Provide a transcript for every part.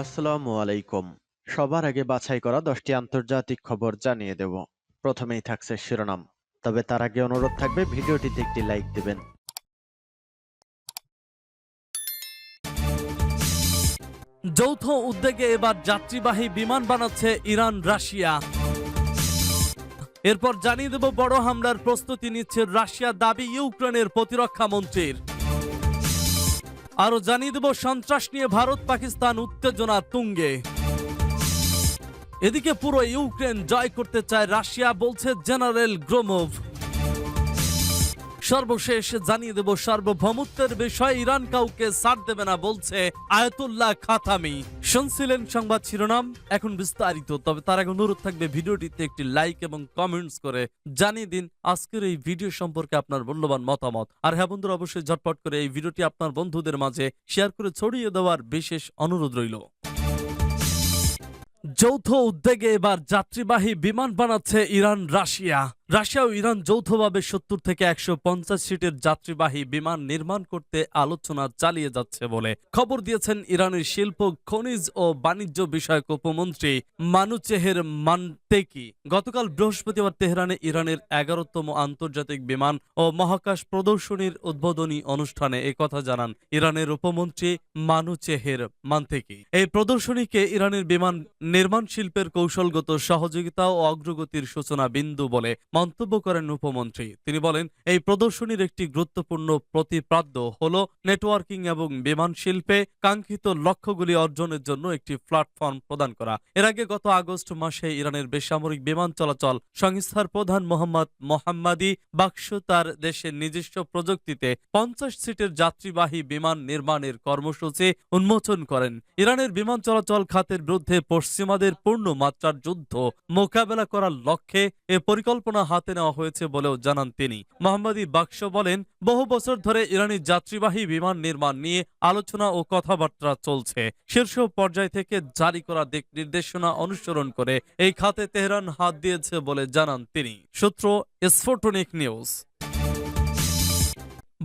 আসসালামু আলাইকুম। সবার আগে বাছাই করা দশটি আন্তর্জাতিক খবর জানিয়ে দেব। প্রথমেই থাকছে শিরোনাম। তবে তার আগে অনুরোধ থাকবে, ভিডিওটিতে একটি লাইক দিবেন। যৌথ উদ্যোগে এবার যাত্রীবাহী বিমান বানাচ্ছে ইরান, রাশিয়া। এরপর জানিয়ে দেব, বড় হামলার প্রস্তুতি নিচ্ছে রাশিয়া দাবি ইউক্রেনের প্রতিরক্ষা মন্ত্রীর। আরও জানিয়ে দেব, সন্ত্রাস নিয়ে ভারত, পাকিস্তান, উত্তেজনা তুঙ্গে। এদিকে পুরো ইউক্রেন জয় করতে চায় রাশিয়া, বলছে জেনারেল গ্রোমোভ। সর্বশেষ জানিয়ে দেব, সার্বভৌমত্বের বিষয়ে ইরান কাউকে ছাড় দেবে না বলছে আয়াতুল্লাহ খাতামি। শুনছিলেন সংবাদ শিরোনাম, এখন বিস্তারিত, তবে তার আগে অনুরোধ থাকবে ভিডিওটিতে একটি লাইক এবং কমেন্টস করে জানিয়ে দিন আজকের এই ভিডিও সম্পর্কে আপনার মূল্যবান মতামত। আর হ্যাঁ বন্ধুরা, অবশ্যই ঝটপট করে এই ভিডিওটি আপনার বন্ধুদের মাঝে শেয়ার করে ছড়িয়ে দেওয়ার বিশেষ অনুরোধ রইল। যৌথ উদ্যোগে এবার যাত্রীবাহী বিমান বানাচ্ছে ইরান, রাশিয়া। রাশিয়া ও ইরান যৌথভাবে সত্তর থেকে একশো পঞ্চাশ সিটের যাত্রীবাহী বিমান নির্মাণ করতে আলোচনা চালিয়ে যাচ্ছে বলে খবর দিয়েছেন ইরানের শিল্প, খনিজ ও বাণিজ্য বিষয়ক উপমন্ত্রী মানুচেহের মানতেকি গতকাল বৃহস্পতিবার তেহরানে ইরানের এগারোতম আন্তর্জাতিক বিমান ও মহাকাশ প্রদর্শনীর উদ্বোধনী অনুষ্ঠানে একথা জানান ইরানের উপমন্ত্রী মানুচেহের মানতেকি এই প্রদর্শনীকে ইরানের বিমান নির্মাণ শিল্পের কৌশলগত সহযোগিতা ও অগ্রগতির সূচনা বিন্দু বলে মন্তব্য করেন উপমন্ত্রী। তিনি বলেন, এই প্রদর্শনীর একটি গুরুত্বপূর্ণ প্রতিপাদ্য হল নেটওয়ার্কিং এবং বিমান শিল্পে কাঙ্ক্ষিত লক্ষ্যগুলি অর্জনের জন্য একটি প্ল্যাটফর্ম প্রদান করা। এর আগে গত আগস্ট মাসে ইরানের বেসামরিক বিমান চলাচল সংস্থার প্রধান মোহাম্মদ মোহাম্মাদি বাক্স তার দেশের নিজস্ব প্রযুক্তিতে পঞ্চাশ সিটের যাত্রীবাহী বিমান নির্মাণের কর্মসূচি উন্মোচন করেন। ইরানের বিমান চলাচল খাতের বিরুদ্ধে পশ্চিমাদের পূর্ণ মাত্রার যুদ্ধ মোকাবেলা করার লক্ষ্যে এ পরিকল্পনা হাতে নেওয়া হয়েছে বলেও জানান তিনি। মোহাম্মদী বাক্স বলেন, বহু বছর ধরে ইরানি যাত্রীবাহী বিমান নির্মাণ নিয়ে আলোচনা ও কথাবার্তা চলছে। শীর্ষ পর্যায় থেকে জারি করা দিক নির্দেশনা অনুসরণ করে এই খাতে তেহরান হাত দিয়েছে বলে জানান তিনি। সূত্র স্ফোটনিক নিউজ।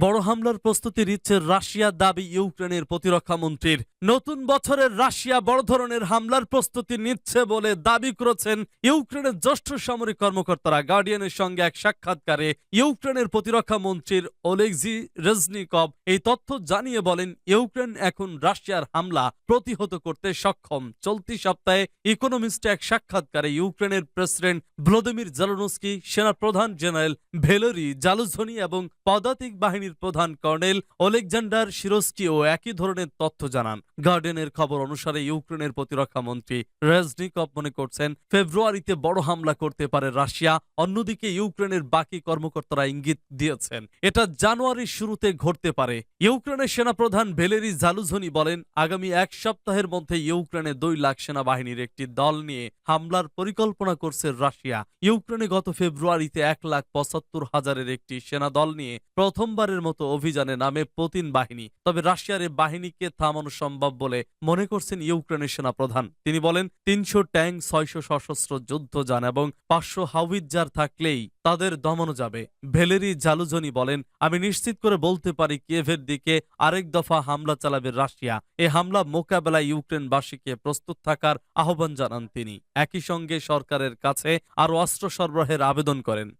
বড় হামলার প্রস্তুতি নিচ্ছে রাশিয়া দাবি ইউক্রেনের প্রতিরক্ষা মন্ত্রীর। নতুন বছরের রাশিয়া বড় ধরনের হামলার প্রস্তুতি নিচ্ছে বলে দাবি করেছেন ইউক্রেনের জ্যেষ্ঠ সামরিক কর্মকর্তারা। গার্ডিয়ানের সঙ্গে এক সাক্ষাৎকারে ইউক্রেনের প্রতিরক্ষা মন্ত্রীর ওলেক্সি রেজনিকভ এই তথ্য জানিয়ে বলেন, ইউক্রেন এখন রাশিয়ার হামলা প্রতিহত করতে সক্ষম। চলতি সপ্তাহে ইকোনমিস্টে এক সাক্ষাৎকারে ইউক্রেনের প্রেসিডেন্ট ভ্লাদিমির জেলনস্কি সেনা প্রধান জেনারেল ভেলোরি জালুঝনি এবং পদাতিক বাহিনীর প্রধান কর্নেল ওলেকজান্ডার শিরোস্কিও একই ধরনের তথ্য জানান। গার্ডেনের খবর অনুসারে ইউক্রেনের প্রতিরক্ষা মন্ত্রী রেজনিকভ মনে করছেন, ফেব্রুয়ারিতে বড় হামলা করতে পারে রাশিয়া, অন্যদিকে ইউক্রেনের বাকি কর্মকর্তারা ইঙ্গিত দিয়েছেন। এটা জানুয়ারির শুরুতে ঘটতে পারে। ইউক্রেনের সেনাপ্রধান ভেলেরি জালুঝনি বলেন, আগামী এক সপ্তাহের মধ্যে ইউক্রেনে দুই লাখ সেনাবাহিনীর একটি দল নিয়ে হামলার পরিকল্পনা করছে রাশিয়া। ইউক্রেনে গত ফেব্রুয়ারিতে এক লাখ পঁচাত্তর হাজারের একটি সেনা দল নিয়ে প্রথমবারের মতো অভিযানে নামে পুতিন বাহিনী। তবে রাশিয়ার এই বাহিনীকে থামানো সম্ভব বলে মনে করছেন ইউক্রেনের সেনাপ্রধান। তিনি বলেন, তিনশো ট্যাঙ্ক, ছয়শো সশস্ত্র যুদ্ধ যান এবং পাঁচশো হাউইজার থাকলেই তাদের দমনো যাবে। ভেলেরি জালুজনি বলেন, আমি নিশ্চিত করে বলতে পারি কিয়েভের দিকে আরেক দফা হামলা চালাবে রাশিয়া। এ হামলা মোকাবেলায় ইউক্রেনবাসীকে প্রস্তুত থাকার আহ্বান জানান তিনি। একই সঙ্গে সরকারের কাছে আরও অস্ত্র সরবরাহের আবেদন করেন।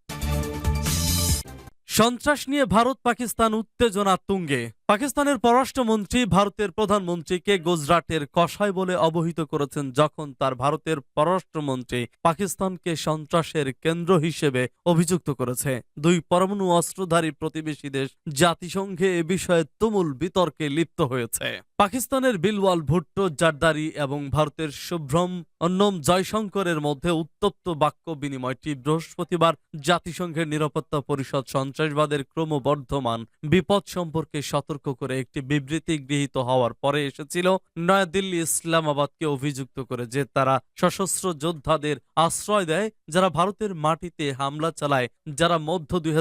সন্ত্রাস নিয়ে ভারত পাকিস্তান উত্তেজনা তুঙ্গে পাকিস্তানের পররাষ্ট্রমন্ত্রী ভারতের প্রধানমন্ত্রীকে গুজরাটের কষাই বলে অবহিত করেছেন যখন তার ভারতের পররাষ্ট্রমন্ত্রী পাকিস্তানকে সন্ত্রাসের কেন্দ্র হিসেবে অভিযুক্ত করেছে। দুই পরমাণু অস্ত্রধারী প্রতিবেশী দেশ জাতিসংঘে এ বিষয়ে তুমুল বিতর্কে লিপ্ত হয়েছে। পাকিস্তানের বিলওয়াল ভুট্টো, জারদারি এবং ভারতের শুভ্রম অন্যম জয়শঙ্করের মধ্যে উত্তপ্ত বাক্য বিনিময়টি বৃহস্পতিবার জাতিসংঘের নিরাপত্তা পরিষদ সন্ত্রাসবাদের ক্রমবর্ধমান বিপদ সম্পর্কে সতর্ক করে একটি বিবৃতি গৃহীত হওয়ার পরে এসেছিল নয়াদিল্লি ইসলামাবাদকে অভিযুক্ত করে, যে তারা সশস্ত্র যোদ্ধাদের আশ্রয় দেয়, যারা ভারতের মাটিতে হামলা চালায়, যারা মধ্য দুই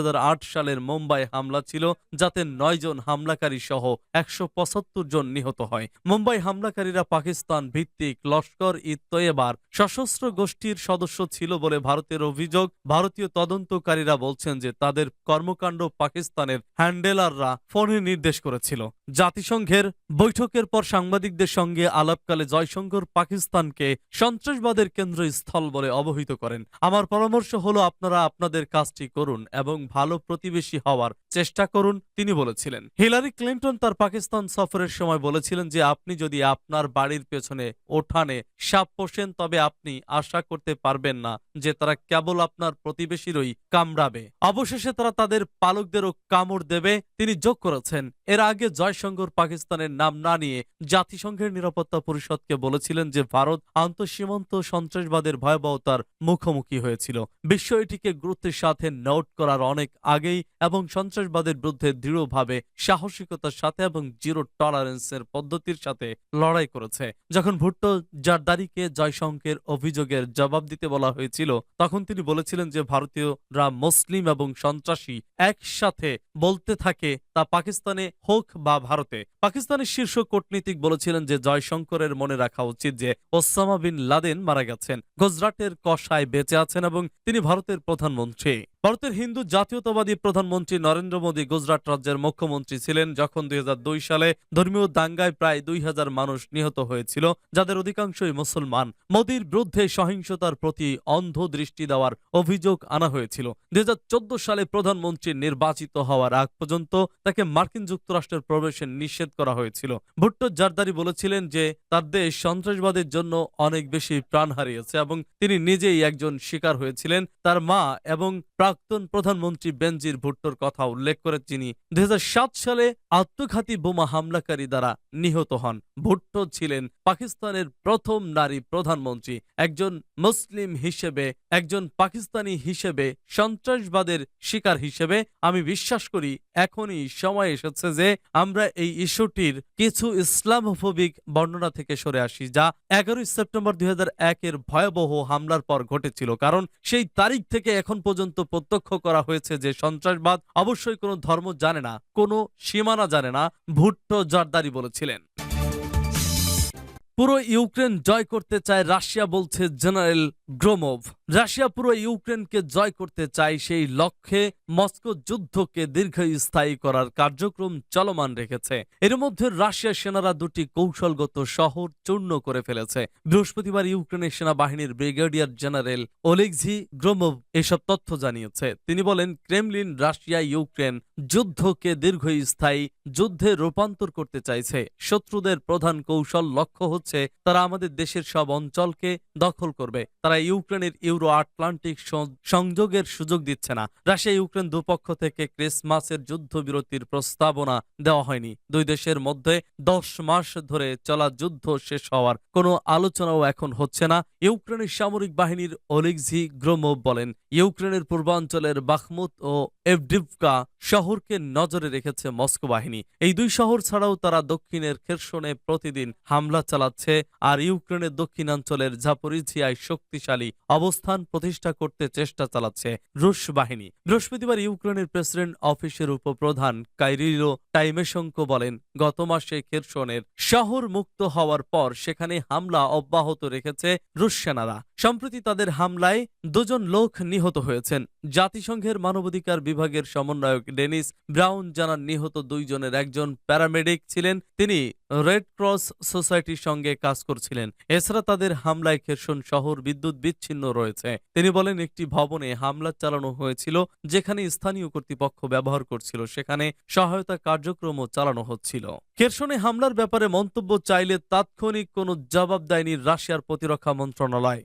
সালের মুম্বাই হামলা ছিল, যাতে নয় জন হামলাকারী সহ একশো পঁচাত্তর জন নিহত হয়। মুম্বাই হামলাকারীরা পাকিস্তান ভিত্তিক লস্কর ই সশস্ত্র গোষ্ঠীর সদস্য ছিল বলে ভারতের অভিযোগ। ভারতীয় তদন্তকারীরা বলছেন যে তাদের কর্মকাণ্ড পাকিস্তানের হ্যান্ডেলাররা ফোনে নির্দেশ করেছিল। জাতিসংঘের বৈঠকের পর সাংবাদিকদের সঙ্গে আলাপকালে জয়শঙ্কর পাকিস্তানকে সন্ত্রাসবাদের কেন্দ্রস্থল বলে অবহিত করেন। আমার পরামর্শ হলো, আপনারা আপনাদের কাজটি করুন এবং ভালো প্রতিবেশী হওয়ার চেষ্টা করুন, তিনি বলেছিলেন। হিলারি ক্লিন্টন তার পাকিস্তান সফরের সময় বলেছিলেন যে, আপনি যদি আপনার বাড়ির পেছনে ওঠানে সাপ পোষেন, তবে আপনি আশা করতে পারবেন না যে তারা কেবল আপনার প্রতিবেশীরই কামড়াবে। অবশেষে তারা তাদের পালকদেরও কামড় দেবে, তিনি যোগ করেছেন। এর আগে জয়শঙ্কর পাকিস্তানের নাম না নিয়ে জাতিসংঘের নিরাপত্তা পরিষদকে বলেছিলেন যে ভারত আন্তঃসীমান্ত সন্ত্রাসবাদের ভয়াবহতার মুখোমুখি হয়েছিল। বিশ্ব এটিকে গুরুত্বের সাথে নোট করার অনেক আগেই এবং সন্ত্রাসবাদের বিরুদ্ধে দৃঢ়ভাবে সাহসিকতার সাথে এবং জিরো টলারেন্সের পদ্ধতির সাথে লড়াই করেছে। যখন ভুট্টো জারদারিকে জয়শঙ্কের অভিযোগের জবাব দিতে বলা হয়েছিল, তখন তিনি বলেছিলেন যে ভারতীয়রা মুসলিম এবং সন্ত্রাসী একসাথে বলতে থাকে তা পাকিস্তানে হোক বা ভারতে। পাকিস্তানের শীর্ষ কূটনীতিক বলেছিলেন যে, জয়শঙ্করের মনে রাখা উচিত যে, ওসামা বিন লাদেন মারা গেছেন। গুজরাটের কষায় বেঁচে আছেন এবং তিনি ভারতের প্রধানমন্ত্রী। ভারতের হিন্দু জাতীয়তাবাদী প্রধানমন্ত্রী নরেন্দ্র মোদী গুজরাট রাজ্যের মুখ্যমন্ত্রী ছিলেন যখন দুই হাজার দুই সালে ধর্মীয় দাঙ্গায় প্রায় দুই হাজার মানুষ নিহত হয়েছিল, যাদের অধিকাংশই মুসলমান। মোদীর বিরুদ্ধে সহিংসতার প্রতি অন্ধ দৃষ্টি দেওয়ার অভিযোগ আনা হয়েছিল। দুই সালে প্রধানমন্ত্রী নির্বাচিত হওয়ার আগ পর্যন্ত তাকে মার্কিন যুক্তরাষ্ট্রের প্রবেশে নিষেধ করা হয়েছিল। ভুট্টো জারদারি বলেছিলেন যে, তার দেশ সন্ত্রাসবাদের জন্য অনেক বেশি প্রাণ হারিয়েছে এবং তিনি নিজেই একজন শিকার হয়েছিলেন। তার মা এবং প্রাক্তন প্রধানমন্ত্রী বেনজির ভুট্টোর কথা উল্লেখ করে তিনি দুই সালে আত্মঘাতী বোমা হামলাকারী দ্বারা নিহত হন। ভুট্টো ছিলেন পাকিস্তানের প্রথম নারী প্রধানমন্ত্রী, একজন মুসলিম হিসেবে, একজন পাকিস্তানি হিসেবে, সন্ত্রাসবাদের শিকার হিসেবে। আমি বিশ্বাস করি এখনই সময় এসেছে যে আমরা এই ইস্যুটির কিছু ইসলামোফোবিক বর্ণনা থেকে সরে আসি, যা এগারোই সেপ্টেম্বর দুই এর ভয়াবহ হামলার পর ঘটেছিল। কারণ সেই তারিখ থেকে এখন পর্যন্ত প্রত্যক্ষ করা হয়েছে যে সন্ত্রাসবাদ অবশ্যই কোনো ধর্ম জানে না, কোনো সীমানা জানে না, ভুট্টো জর্দারি বলেছিলেন। পুরো ইউক্রেন জয় করতে চায় রাশিয়া বলছে জেনারেল গ্রোমোভ রাশিয়া পুরো ইউক্রেনকে জয় করতে চায় সেই লক্ষ্যে মস্কো যুদ্ধকে দীর্ঘস্থায়ী করার কার্যক্রম চলমান রেখেছে। এর মধ্যে রাশিয়ার সেনারা দুটি কৌশলগত শহর চূর্ণ করে ফেলেছে। বৃহস্পতিবার ইউক্রেনের সেনাবাহিনীর ব্রিগেডিয়ার জেনারেল ওলেক্সি গ্রোমোভ এসব তথ্য জানিয়েছে। তিনি বলেন, ক্রেমলিন রাশিয়া ইউক্রেন যুদ্ধকে দীর্ঘস্থায়ী যুদ্ধে রূপান্তর করতে চাইছে। শত্রুদের প্রধান কৌশল লক্ষ্য হচ্ছে, তারা আমাদের দেশের সব অঞ্চলকে দখল করবে। তারা ইউক্রেনের ইউরো আটলান্টিক সংযোগের সুযোগ দিচ্ছে না। রাশিয়া, ইউক্রেন দুপক্ষ থেকে ক্রিসমাসের যুদ্ধবিরতির প্রস্তাবনা দেওয়া হয়নি। দুই দেশের মধ্যে দশ মাস ধরে চলা যুদ্ধ শেষ হওয়ার কোনো আলোচনাও এখন হচ্ছে না, ইউক্রেনের সামরিক বাহিনীর ওলিগজি গ্রোমোভ বলেন। ইউক্রেনের পূর্বাঞ্চলের বাখমুত ও এভডিভকা শহরকে নজরে রেখেছে মস্কো বাহিনী। এই দুই শহর ছাড়াও তারা দক্ষিণের খেরসনে প্রতিদিন হামলা চালাচ্ছে, আর ইউক্রেনের দক্ষিণাঞ্চলের জাপরিঝিয়ায় শক্তিশালী অবস্থান প্রতিষ্ঠা করতে চেষ্টা চালাচ্ছে রুশ বাহিনী। বৃহস্পতিবার ইউক্রেনের প্রেসিডেন্ট অফিসের উপপ্রধান কাইরিলো টাইমেশঙ্কো বলেন, গত মাসে খেরসনের শহর মুক্ত হওয়ার পর সেখানে হামলা অব্যাহত রেখেছে রুশ সেনারা। সম্প্রতি তাদের হামলায় দুজন লোক নিহত হয়েছেন। জাতিসংঘের মানবাধিকার বিভাগের সমন্বয়ক ডেনিস ব্রাউন জানান, নিহত দুইজনের একজন প্যারামেডিক ছিলেন, তিনি রেড ক্রস সোসাইটির সঙ্গে কাজ করছিলেন। এছাড়া তাদের হামলায় খেরসন শহর বিদ্যুৎ বিচ্ছিন্ন রয়েছে। তিনি বলেন, একটি ভবনে হামলা চালানো হয়েছিল, যেখানে স্থানীয় কর্তৃপক্ষ ব্যবহার করছিল। সেখানে সহায়তা কার্যক্রমও চালানো হচ্ছিল। খেরসনে হামলার ব্যাপারে মন্তব্য চাইলে তাৎক্ষণিক কোনো জবাব দেয়নি রাশিয়ার প্রতিরক্ষা মন্ত্রণালয়।